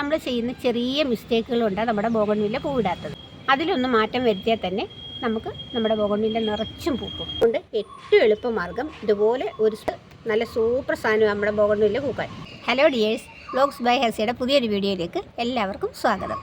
നമ്മൾ ചെയ്യുന്ന ചെറിയ മിസ്റ്റേക്കുകൾ കൊണ്ടാണ് നമ്മുടെ ബോഗൺവില്ല പൂവിടാത്തത്. അതിലൊന്ന് മാറ്റം വരുത്തിയാൽ തന്നെ നമുക്ക് നമ്മുടെ ബോഗൺവില്ല നിറച്ചും പൂക്കും. അതുകൊണ്ട് ഏറ്റവും എളുപ്പമാർഗം ഇതുപോലെ ഒരു നല്ല സൂപ്പർ സാധനം നമ്മുടെ ബോഗൺവില്ല പൂക്കാൻ. ഹലോ ഡിയേഴ്സ് വ്ലോഗ്സ് ബൈ ഹസിയുടെ പുതിയൊരു വീഡിയോയിലേക്ക് എല്ലാവർക്കും സ്വാഗതം.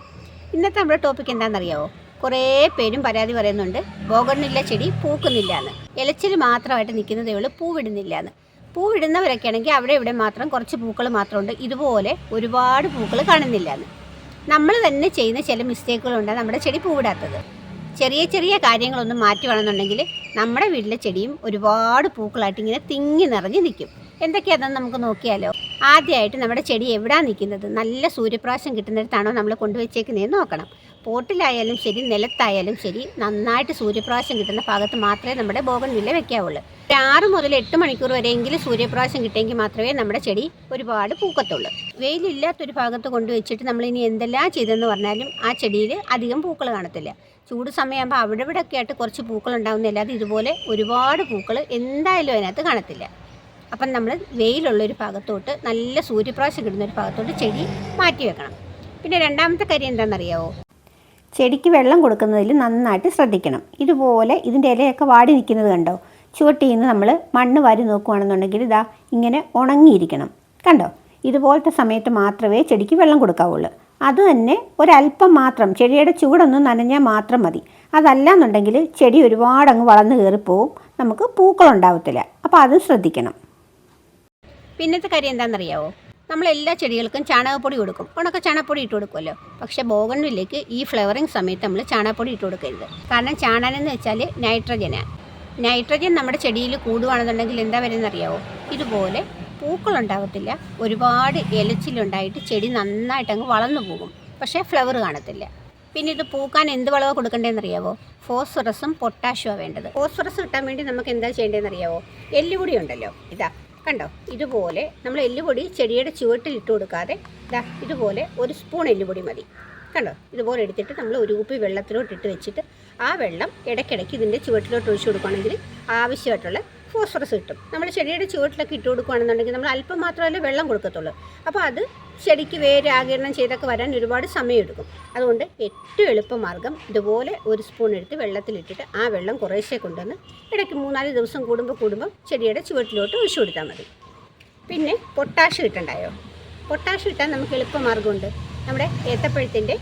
ഇന്നത്തെ നമ്മുടെ ടോപ്പിക് എന്താണെന്നറിയാവോ? കുറേ പേരും പരാതി പറയുന്നുണ്ട് ബോഗൺവില്ല ചെടി പൂക്കുന്നില്ല എന്ന്. ഇലച്ചിൽ മാത്രമായിട്ട് നിൽക്കുന്നതേ ഉള്ളൂ പൂവിടുന്നില്ല എന്ന്. പൂവിടുന്നവരൊക്കെ ആണെങ്കിൽ അവിടെ ഇവിടെ മാത്രം കുറച്ച് പൂക്കൾ മാത്രമുണ്ട്. ഇതുപോലെ ഒരുപാട് പൂക്കൾ കാണുന്നില്ല എന്ന് നമ്മൾ തന്നെ ചെയ്യുന്ന ചില മിസ്റ്റേക്കുകളുണ്ട് നമ്മുടെ ചെടി പൂവിടാത്തത്. ചെറിയ ചെറിയ കാര്യങ്ങളൊന്നും മാറ്റി വേണമെന്നുണ്ടെങ്കിൽ നമ്മുടെ വീട്ടിലെ ചെടിയും ഒരുപാട് പൂക്കളായിട്ട് ഇങ്ങനെ തിങ്ങി നിറഞ്ഞ് നിൽക്കും. എന്തൊക്കെയാണെന്ന് നമുക്ക് നോക്കിയാലോ? ആദ്യമായിട്ട് നമ്മുടെ ചെടി എവിടെയാണ് നിൽക്കുന്നത്? നല്ല സൂര്യപ്രാശം കിട്ടുന്നിടത്താണോ നമ്മൾ കൊണ്ടുവച്ചേക്കുന്നതെന്ന് നോക്കണം. പോട്ടിലായാലും ശരി നിലത്തായാലും ശരി നന്നായിട്ട് സൂര്യപ്രകാശം കിട്ടുന്ന ഭാഗത്ത് മാത്രമേ നമ്മുടെ ബോഗൻ വില്ല വെക്കാവുള്ളൂ. ഒരു ആറ് മുതൽ എട്ട് മണിക്കൂർ വരെയെങ്കിലും സൂര്യപ്രകാശം കിട്ടിയെങ്കിൽ മാത്രമേ നമ്മുടെ ചെടി ഒരുപാട് പൂക്കത്തുള്ളൂ. വെയിലില്ലാത്തൊരു ഭാഗത്ത് കൊണ്ടുവച്ചിട്ട് നമ്മൾ ഇനി എന്തെല്ലാം ചെയ്തെന്ന് പറഞ്ഞാലും ആ ചെടിയിൽ അധികം പൂക്കൾ കാണത്തില്ല. ചൂട് സമയമാകുമ്പോൾ അവിടെ ഇവിടെ ഒക്കെ ആയിട്ട് കുറച്ച് പൂക്കൾ ഉണ്ടാകുന്നില്ലാതെ ഇതുപോലെ ഒരുപാട് പൂക്കൾ എന്തായാലും അതിനകത്ത് കാണത്തില്ല. അപ്പം നമ്മൾ വെയിലുള്ളൊരു ഭാഗത്തോട്ട് നല്ല സൂര്യപ്രകാശം കിട്ടുന്ന ഒരു ഭാഗത്തോട്ട് ചെടി മാറ്റി വെക്കണം. പിന്നെ രണ്ടാമത്തെ കാര്യം എന്താണെന്നറിയാവോ? ചെടിക്ക് വെള്ളം കൊടുക്കുന്നതിൽ നന്നായിട്ട് ശ്രദ്ധിക്കണം. ഇതുപോലെ ഇതിന്റെ ഇലയൊക്കെ വാടി നിൽക്കുന്നത് കണ്ടോ? ചുവട്ടിൽ നിന്ന് നമ്മൾ മണ്ണ് വാരി നോക്കുകയാണെന്നുണ്ടെങ്കിൽ ഇതാ ഇങ്ങനെ ഉണങ്ങിയിരിക്കണം. കണ്ടോ? ഇതുപോലത്തെ സമയത്ത് മാത്രമേ ചെടിക്ക് വെള്ളം കൊടുക്കാവുള്ളൂ. അത് തന്നെ ഒരല്പം മാത്രം ചെടിയുടെ ചൂടൊന്ന് നനഞ്ഞാൽ മാത്രം മതി. അതല്ല എന്നുണ്ടെങ്കിൽ ചെടി ഒരുപാട് അങ്ങ് വളർന്നു കയറിപ്പോവും. നമുക്ക് പൂക്കളുണ്ടാവത്തില്ല അപ്പോൾ അത് ശ്രദ്ധിക്കണം. പിന്നത്തെ കാര്യം എന്താണെന്നറിയാവോ? നമ്മൾ എല്ലാ ചെടികൾക്കും ചാണകപ്പൊടി കൊടുക്കും. ഉണക്ക ചാണകപ്പൊടി ഇട്ട് കൊടുക്കുമല്ലോ. പക്ഷേ ബോഗൺവില്ലേക്ക് ഈ ഫ്ലവറിങ് സമയത്ത് നമ്മൾ ചാണകപ്പൊടി ഇട്ട് കൊടുക്കരുത്. കാരണം ചാണകം എന്ന് വെച്ചാൽ നൈട്രജനാണ് നൈട്രജൻ നമ്മുടെ ചെടിയിൽ കൂടുകയാണെന്നുണ്ടെങ്കിൽ എന്താ വരുന്നറിയാവോ ഇതുപോലെ പൂക്കളുണ്ടാകത്തില്ല ഒരുപാട് ഇലച്ചിലുണ്ടായിട്ട് ചെടി നന്നായിട്ട് അങ്ങ് വളർന്നു പോകും. പക്ഷേ ഫ്ലവർ കാണത്തില്ല. പിന്നെ ഇത് പൂക്കാൻ എന്ത് വളവ് കൊടുക്കേണ്ടതെന്ന് അറിയാവോ? ഫോസ്ഫറസും പൊട്ടാഷ്യുമാണ് വേണ്ടത്. ഫോസ്ഫറസ് കിട്ടാൻ വേണ്ടി നമുക്ക് എന്താ ചെയ്യേണ്ടതെന്ന് അറിയാവോ? എല്ലുപൊടി ഉണ്ടല്ലോ. ഇതാ. കണ്ടോ? ഇതുപോലെ നമ്മൾ എല്ലുപൊടി ചെടിയുടെ ചുവട്ടിൽ ഇട്ട് കൊടുക്കാതെ ഇതാ ഇതുപോലെ ഒരു സ്പൂൺ എല്ലുപൊടി മതി. കണ്ടോ? ഇതുപോലെ എടുത്തിട്ട് നമ്മൾ ഒരു കുപ്പി വെള്ളത്തിലോട്ട് ഇട്ട് വെച്ചിട്ട് ആ വെള്ളം ഇടയ്ക്കിടയ്ക്ക് ഇതിന്റെ ചുവട്ടിലോട്ട് ഒഴിച്ചു കൊടുക്കുകയാണെങ്കിൽ ആവശ്യമായിട്ടുള്ള ഫോസ്ഫറസ് കിട്ടും. നമ്മൾ ചെടിയുടെ ചുവട്ടിലൊക്കെ ഇട്ട് കൊടുക്കുകയാണെന്നുണ്ടെങ്കിൽ നമ്മൾ അല്പം മാത്രമല്ലേ വെള്ളം കൊടുക്കത്തുള്ളൂ. അപ്പോൾ അത് ചെടിക്ക് വേര് ആകിരണം ചെയ്തൊക്കെ വരാൻ ഒരുപാട് സമയമെടുക്കും. അതുകൊണ്ട് ഏറ്റവും എളുപ്പമാർഗം ഇതുപോലെ ഒരു സ്പൂൺ എടുത്ത് വെള്ളത്തിലിട്ടിട്ട് ആ വെള്ളം കുറേശ്ശെ കൊണ്ടുവന്ന് ഇടയ്ക്ക് മൂന്നാൽ ദിവസം കൂടുമ്പോൾ കൂടുമ്പോൾ ചെടിയുടെ ചുവട്ടിലോട്ട് ഒഴിച്ചു കൊടുത്താൽ മതി. പിന്നെ പൊട്ടാഷ് കിട്ടണ്ടായോ പൊട്ടാഷ് കിട്ടാൻ നമുക്ക് എളുപ്പമാർഗമുണ്ട് നമ്മുടെ ഏത്തപ്പഴത്തിന്റെ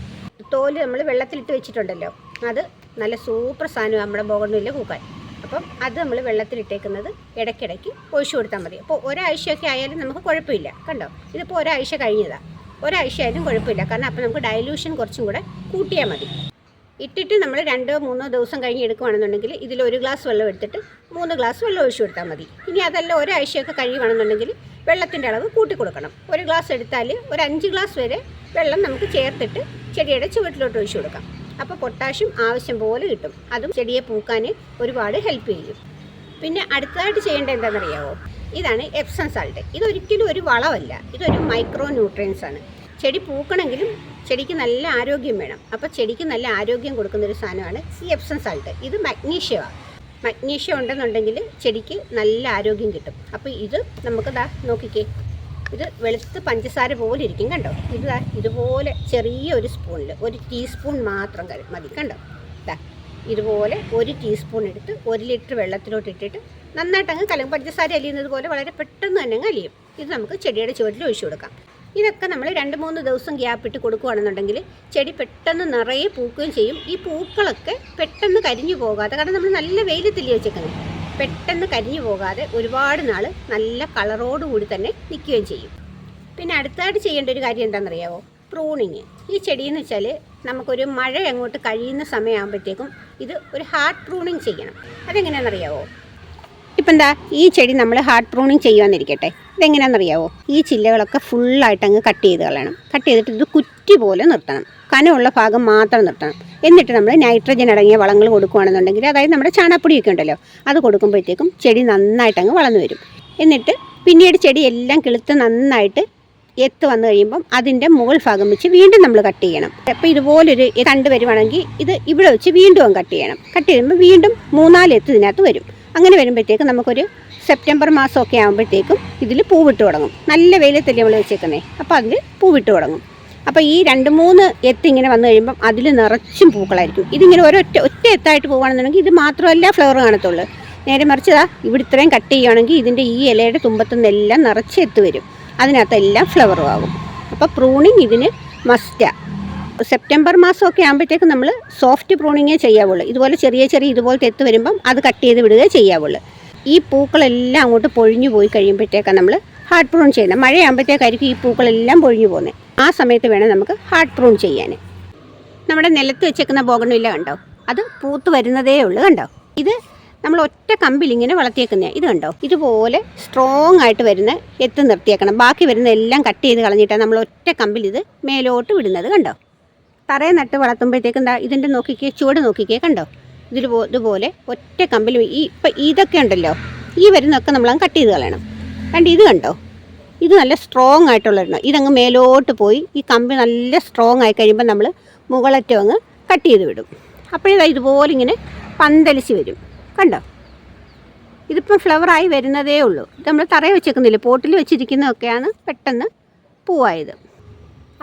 തോൽ നമ്മൾ വെള്ളത്തിലിട്ട് വെച്ചിട്ടുണ്ടല്ലോ. അത് നല്ല സൂപ്പർ സാധനം നമ്മുടെ ബോഗണിൽ പൂക്കാൻ. അപ്പം അത് നമ്മൾ വെള്ളത്തിലിട്ടേക്കുന്നത് ഇടയ്ക്കിടയ്ക്ക് ഒഴിച്ചു കൊടുത്താൽ മതി. അപ്പോൾ ഒരാഴ്ചയൊക്കെ ആയാലും നമുക്ക് കുഴപ്പമില്ല. കണ്ടോ? ഇതിപ്പോൾ ഒരാഴ്ച കഴിഞ്ഞതാണ് ഒരാഴ്ച ആയാലും കുഴപ്പമില്ല. കാരണം അപ്പോൾ നമുക്ക് ഡയലൂഷൻ കുറച്ചും കൂടെ കൂട്ടിയാൽ മതി. ഇട്ടിട്ട് നമ്മൾ രണ്ടോ മൂന്നോ ദിവസം കഴിഞ്ഞ് എടുക്കുകയാണെന്നുണ്ടെങ്കിൽ ഇതിൽ ഒരു ഗ്ലാസ് വെള്ളം എടുത്തിട്ട് മൂന്ന് ഗ്ലാസ് വെള്ളം ഒഴിച്ചു കൊടുത്താൽ മതി. ഇനി അതല്ല ഒരാഴ്ചയൊക്കെ കഴിയുകയാണെന്നുണ്ടെങ്കിൽ വെള്ളത്തിന്റെ അളവ് കൂട്ടി കൊടുക്കണം. ഒരു ഗ്ലാസ് എടുത്താൽ ഒരു അഞ്ച് ഗ്ലാസ് വരെ വെള്ളം നമുക്ക് ചേർത്തിട്ട് ചെടിയുടെ ചുവട്ടിലോട്ട് ഒഴിച്ചു കൊടുക്കാം. അപ്പോൾ പൊട്ടാഷ്യം ആവശ്യം പോലെ കിട്ടും. അതും ചെടിയെ പൂക്കാൻ ഒരുപാട് ഹെൽപ്പ് ചെയ്യും. പിന്നെ അടുത്തതായിട്ട് ചെയ്യേണ്ടത് എന്താണെന്നറിയാവോ? ഇതാണ് എപ്സം സാൾട്ട് ഇതൊരിക്കലും ഒരു വളമല്ല. ഇതൊരു മൈക്രോ ന്യൂട്രിയൻസ് ആണ്. ചെടി പൂക്കണമെങ്കിലും ചെടിക്ക് നല്ല ആരോഗ്യം വേണം. അപ്പോൾ ചെടിക്ക് നല്ല ആരോഗ്യം കൊടുക്കുന്ന ഒരു സാധനമാണ് ഈ എപ്സം സാൾട്ട് ഇത് മഗ്നീഷ്യമാണ് മഗ്നീഷ്യം ഉണ്ടെന്നുണ്ടെങ്കിൽ ചെടിക്ക് നല്ല ആരോഗ്യം കിട്ടും. അപ്പോൾ ഇത് നമുക്ക് ദാ നോക്കിക്കേ. ഇത് വെളുത്ത് പഞ്ചസാര പോലെ ഇരിക്കും കണ്ടോ? ഇത് ഇതുപോലെ ചെറിയ ഒരു സ്പൂണിൽ ഒരു ടീസ്പൂൺ മാത്രം മതി കണ്ടോ? ഇതാ ഇതുപോലെ ഒരു ടീസ്പൂൺ എടുത്ത് ഒരു ലിറ്റർ വെള്ളത്തിലോട്ട് ഇട്ടിട്ട് നന്നായിട്ട് അങ്ങ് കലം പഞ്ചസാര അലിയുന്നത് പോലെ വളരെ പെട്ടെന്ന് തന്നെ അങ്ങ് അലിയും. ഇത് നമുക്ക് ചെടിയുടെ ചുവട്ടിൽ ഒഴിച്ചു കൊടുക്കാം. ഇതൊക്കെ നമ്മൾ രണ്ട് മൂന്ന് ദിവസം ഗ്യാപ്പ് ഇട്ട് കൊടുക്കുകയാണെന്നുണ്ടെങ്കിൽ ചെടി പെട്ടെന്ന് നിറയെ പൂക്കുകയും ചെയ്യും. ഈ പൂക്കളൊക്കെ പെട്ടെന്ന് കരിഞ്ഞു പോകാതെ കാരണം നമ്മൾ നല്ല വെയിലത്തില്ലേ വെച്ചേക്കുന്നത്? പെട്ടെന്ന് കരിഞ്ഞു പോകാതെ ഒരുപാട് നാൾ നല്ല കളറോടുകൂടി തന്നെ നിൽക്കുകയും ചെയ്യും. പിന്നെ അടുത്തായിട്ട് ചെയ്യേണ്ട ഒരു കാര്യം എന്താണെന്നറിയാവോ? പ്രൂണിങ്. ഈ ചെടിയെന്ന് വെച്ചാൽ നമുക്കൊരു മഴ അങ്ങോട്ട് കഴിയുന്ന സമയമാകുമ്പോഴത്തേക്കും ഇത് ഒരു ഹാർട്ട് പ്രൂണിങ് ചെയ്യണം. അതെങ്ങനെയാണെന്നറിയാവോ? ഇപ്പം എന്താ ഈ ചെടി നമ്മൾ ഹാർഡ് പ്രൂണിങ് ചെയ്യുവാന്നിരിക്കട്ടെ. ഇതെങ്ങനെയാണെന്നറിയാവോ? ഈ ചില്ലകളൊക്കെ ഫുള്ളായിട്ട് അങ്ങ് കട്ട് ചെയ്ത് കളയണം. കട്ട് ചെയ്തിട്ട് ഇത് കുറ്റി പോലെ നിർത്തണം. കനമുള്ള ഭാഗം മാത്രം നിർത്തണം. എന്നിട്ട് നമ്മൾ നൈട്രജൻ അടങ്ങിയ വളങ്ങൾ കൊടുക്കുകയാണെന്നുണ്ടെങ്കിൽ അതായത് നമ്മുടെ ചാണപ്പൊടിയൊക്കെ ഉണ്ടല്ലോ അത് കൊടുക്കുമ്പോഴത്തേക്കും ചെടി നന്നായിട്ട് അങ്ങ് വളർന്നു വരും. എന്നിട്ട് പിന്നീട് ചെടി എല്ലാം കിളുത്ത് നന്നായിട്ട് എത്ത് വന്നു കഴിയുമ്പം അതിന്റെ മുകൾ ഭാഗം വെച്ച് വീണ്ടും നമ്മൾ കട്ട് ചെയ്യണം. അപ്പോൾ ഇതുപോലൊരു തണ്ട് വരുവാണെങ്കിൽ ഇത് ഇവിടെ വെച്ച് വീണ്ടും കട്ട് ചെയ്യണം. കട്ട് ചെയ്യുമ്പോൾ വീണ്ടും മൂന്നാൽ എത്ത് ഇതിനകത്ത് വരും. അങ്ങനെ വരുമ്പോഴത്തേക്ക് നമുക്കൊരു സെപ്റ്റംബർ മാസമൊക്കെ ആകുമ്പോഴത്തേക്കും ഇതിൽ പൂവിട്ട് തുടങ്ങും. നല്ല വെയിലത്തല്ലേ നമ്മൾ വെച്ചേക്കുന്നേ? അപ്പോൾ അതിൽ പൂവിട്ട് തുടങ്ങും. അപ്പോൾ ഈ രണ്ട് മൂന്ന് എത്ത് ഇങ്ങനെ വന്നു കഴിയുമ്പം അതിൽ നിറച്ചും പൂക്കളായിരിക്കും. ഇതിങ്ങനെ ഒരൊറ്റ ഒറ്റ എത്തായിട്ട് പോകുകയാണെന്നുണ്ടെങ്കിൽ ഇത് മാത്രമല്ല ഫ്ലവർ കാണത്തുള്ളൂ. നേരെ മറിച്ചതാ ഇവിടെ ഇത്രയും കട്ട് ചെയ്യുകയാണെങ്കിൽ ഇതിന്റെ ഈ ഇലയുടെ തുമ്പത്തുനിന്നെല്ലാം നിറച്ച് എത്ത് വരും. അതിനകത്തെല്ലാം ഫ്ലവറും ആകും അപ്പോൾ പ്രൂണിങ് ഇതിന് മസ്റ്റാണ് സെപ്റ്റംബർ മാസമൊക്കെ ആകുമ്പോഴത്തേക്ക് നമ്മൾ സോഫ്റ്റ് പ്രൂണിങ്ങേ ചെയ്യാവുള്ളൂ. ഇതുപോലെ ചെറിയ ചെറിയ ഇതുപോലത്തെ എത്ത് വരുമ്പം അത് കട്ട് ചെയ്ത് വിടുകയേ ചെയ്യാവുള്ളൂ. ഈ പൂക്കളെല്ലാം അങ്ങോട്ട് പൊഴിഞ്ഞു പോയി കഴിയുമ്പോഴത്തേക്കാണ് നമ്മൾ ഹാർഡ് പ്രൂൺ ചെയ്യുന്നത്. മഴയാകുമ്പോഴത്തേക്കായിരിക്കും ഈ പൂക്കളെല്ലാം പൊഴിഞ്ഞു പോകുന്നത്. ആ സമയത്ത് വേണം നമുക്ക് ഹാർട്ട് പ്രൂൺ ചെയ്യാൻ. നമ്മുടെ നിലത്ത് വെച്ചേക്കുന്ന ബോഗൺവില്ല കണ്ടോ? അത് പൂത്ത് വരുന്നതേ ഉള്ളൂ കണ്ടോ? ഇത് നമ്മൾ ഒറ്റ കമ്പിലിങ്ങനെ വളർത്തിയേക്കുന്ന ഇത് കണ്ടോ? ഇതുപോലെ സ്ട്രോങ് ആയിട്ട് വരുന്ന എത്തു നിർത്തിയേക്കണം. ബാക്കി വരുന്ന എല്ലാം കട്ട് ചെയ്ത് കളഞ്ഞിട്ടാണ് നമ്മൾ ഒറ്റ കമ്പിൽ ഇത് മേലോട്ട് വിടുന്നത് കണ്ടോ? തറയെ നട്ട് വളർത്തുമ്പോഴത്തേക്കും എന്താ ഇതിന്റെ നോക്കിക്കേ ചുവട് നോക്കിക്കേ കണ്ടോ? ഇതിൽ ഇതുപോലെ ഒറ്റ കമ്പിൽ ഈ ഇപ്പം ഇതൊക്കെ ഉണ്ടല്ലോ ഈ വരുന്നൊക്കെ നമ്മൾ കട്ട് ചെയ്ത് കളയണം. കണ്ട് ഇത് കണ്ടോ? ഇത് നല്ല സ്ട്രോങ് ആയിട്ടുള്ള ഒരെണ്ണം ഇതങ്ങ് മേലോട്ട് പോയി ഈ കമ്പി നല്ല സ്ട്രോങ് ആയി കഴിയുമ്പോൾ നമ്മൾ മുകളറ്റം അങ്ങ് കട്ട് ചെയ്ത് വിടും. അപ്പോഴേ ഇതുപോലെ ഇങ്ങനെ പന്തലിച്ച് വരും. കണ്ടോ? ഇതിപ്പം ഫ്ലവറായി വരുന്നതേ ഉള്ളൂ. ഇത് നമ്മൾ തറയിൽ വെച്ചേക്കുന്നില്ല? പോട്ടിൽ വെച്ചിരിക്കുന്നതൊക്കെയാണ് പെട്ടെന്ന് പൂവായത്.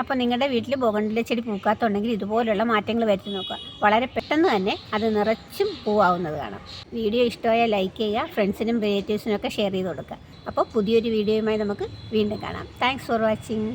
അപ്പോൾ നിങ്ങളുടെ വീട്ടിൽ ബോഗണ്ടിലെ ചെടി പൂക്കാത്തുണ്ടെങ്കിൽ ഇതുപോലുള്ള മാറ്റങ്ങൾ വരുത്തി നോക്കുക. വളരെ പെട്ടെന്ന് തന്നെ അത് നിറച്ചും പൂവാവുന്നത് കാണാം. വീഡിയോ ഇഷ്ടമായ ലൈക്ക് ചെയ്യുക ഫ്രണ്ട്സിനും റിലേറ്റീവ്സിനും ഒക്കെ ഷെയർ ചെയ്ത് കൊടുക്കുക. അപ്പോൾ പുതിയൊരു വീഡിയോയുമായി നമുക്ക് വീണ്ടും കാണാം. Thanks for watching